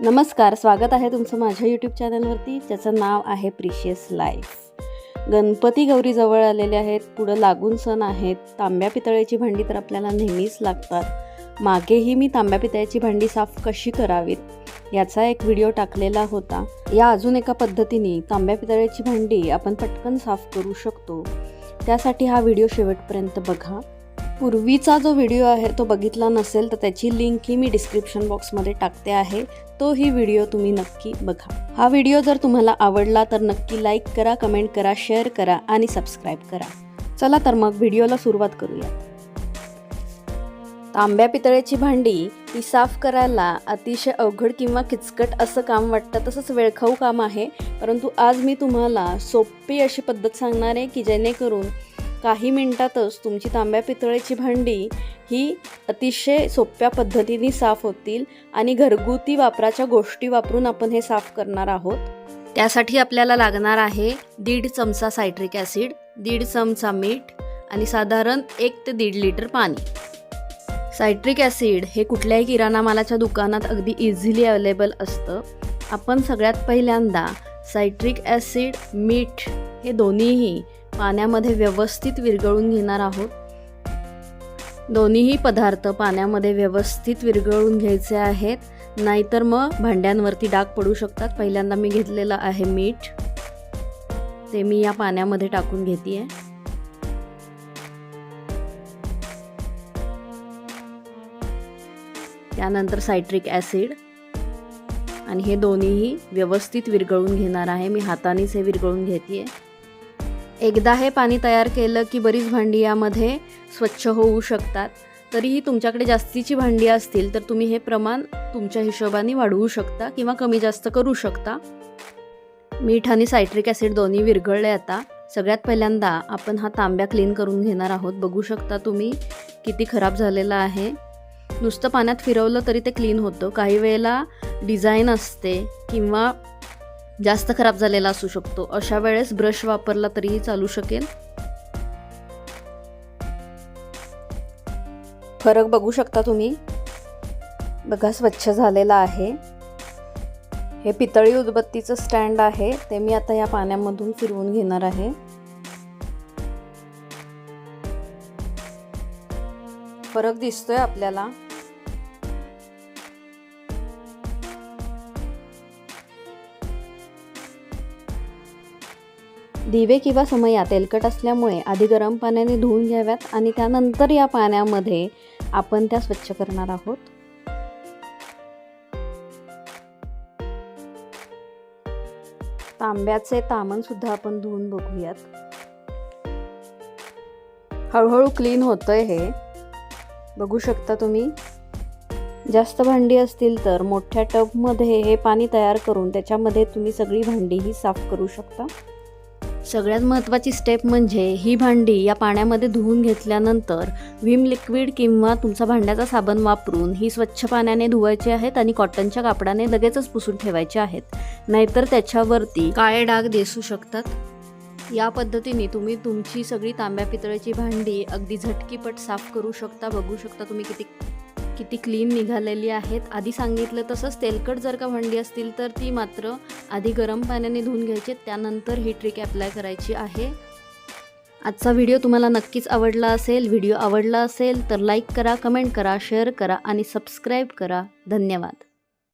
नमस्कार स्वागत आहे तुमचं माझ्या यूट्यूब चॅनलवरती ज्याचं नाव आहे प्रिशियस लाईफ गणपती गौरी जवळ आलेले आहेत पुढं लागून सण आहेत तांब्या पितळेची भांडी तर आपल्याला नेहमीच लागतात. मागेही मी तांब्या पितळेची भांडी साफ कशी करावीत याचा एक व्हिडिओ टाकलेला होता. या अजून एका पद्धतीने तांब्या पितळेची भांडी आपण पटकन साफ करू शकतो. त्यासाठी हा व्हिडिओ शेवटपर्यंत बघा. पूर्वीचा जो व्हिडिओ आहे तो बघितला नसेल तर त्याची लिंक ही मी डिस्क्रिप्शन बॉक्समध्ये टाकते आहे. तोही व्हिडिओ तुम्ही नक्की बघा. हा व्हिडिओ जर तुम्हाला आवडला तर नक्की लाईक करा कमेंट करा शेअर करा आणि सबस्क्राईब करा. चला तर मग व्हिडिओला सुरुवात करूया. तांब्या पितळेची भांडी ही साफ करायला अतिशय अवघड किंवा किचकट असं काम वाटतं. तसंच वेळखाऊ काम आहे. परंतु आज मी तुम्हाला सोपी अशी पद्धत सांगणार आहे की जेणेकरून काही मिनटातच तुमची तांब्या पितळेची भांडी ही अतिशय सोप्या पद्धतीने साफ होतील आणि घरगुती वापराच्या गोष्टी वापरून आपण हे साफ करणार आहोत. त्यासाठी आपल्याला लागणार आहे दीड चमचा सायट्रिक ॲसिड दीड चमचा मीठ आणि साधारण एक ते दीड लिटर पाणी. सायट्रिक ॲसिड हे कुठल्याही किराणा मालाच्या दुकानात अगदी इझिली अवेलेबल असतं. आपण सगळ्यात पहिल्यांदा सायट्रिक ॲसिड मीठ हे दोन्हीही पाण्यामध्ये व्यवस्थित विरघळून घेणार आहोत. दोन्हीही पदार्थ पाण्यामध्ये व्यवस्थित विरघळून घ्यायचे आहेत. नाहीतर मग भांड्यांवरती डाग पडू शकतात. पहिल्यांदा मी घेतलेलं आहे मीठ. ते मी या पाण्यामध्ये टाकून घेते त्यानंतर सायट्रिक ॲसिड. आणि हे दोन्हीही व्यवस्थित विरघळून घेणार आहे. मी हातानेच हे विरघळून घेते आहे एकदा हे पाणी तयार केलं की बरीच भांडी यामध्ये स्वच्छ होऊ शकतात. तरीही तुमच्याकडे जास्तीची भांडी असतील तर तुम्ही हे प्रमाण तुमच्या हिशोबाने वाढवू शकता किंवा कमी जास्त करू शकता. मीठ आणि सायट्रिक ॲसिड दोन्ही विरघळले आता. सगळ्यात पहिल्यांदा आपण हा तांब्या क्लीन करून घेणार आहोत. बघू शकता तुम्ही किती खराब झालेला आहे. नुसतं पाण्यात फिरवलं तरी ते क्लीन होतं. काही वेळेला डिझाईन असते किंवा जास्त खराब झालेला असू शकतो. अशा वेळेस ब्रश वापरला तरीही चालू शकेल. फरक बघू शकता तुम्ही. बघा स्वच्छ झालेला आहे. हे पितळी उदबत्तीचं स्टँड आहे. ते मी आता या पाण्यामधून फिरवून घेणार आहे. फरक दिसतोय आपल्याला. दिवे किंवा समया तेलकट असल्यामुळे आधी गरम पाण्याने धुवून घ्याव्यात आणि त्यानंतर या पाण्यामध्ये आपण त्या स्वच्छ करणार आहोत. तांब्याचे तामणसुद्धा आपण धुवून बघूयात. हळूहळू क्लीन होतंय हे. बघू शकता तुम्ही. जास्त भांडी असतील तर मोठ्या टबमध्ये हे पाणी तयार करून त्याच्यामध्ये तुम्ही सगळी भांडीही साफ करू शकता. सगळ्यात महत्त्वाची स्टेप म्हणजे ही भांडी या पाण्यामध्ये धुवून घेतल्यानंतर विम लिक्विड किंवा तुमचा भांड्याचा साबण वापरून ही स्वच्छ पाण्याने धुवायची आहेत आणि कॉटनच्या कापडाने लगेचच पुसून ठेवायचे आहेत. नाहीतर त्याच्यावरती काळे डाग दिसू शकतात. या पद्धतीने तुम्ही तुमची सगळी तांब्या पितळेची भांडी अगदी झटकीपट साफ करू शकता. बघू शकता तुम्ही किती किती क्लीन निघालेली आहेत. आधी सांगितलं तसंच तेलकट जर का भांडी असतील तर ती मात्र आधी गरम पाण्याने धुवून घ्यायची. त्यानंतर ही ट्रिक अप्लाय करायची आहे. आजचा व्हिडिओ तुम्हाला नक्कीच आवडला असेल. व्हिडिओ आवडला असेल तर लाईक करा कमेंट करा शेअर करा आणि सबस्क्राईब करा. धन्यवाद.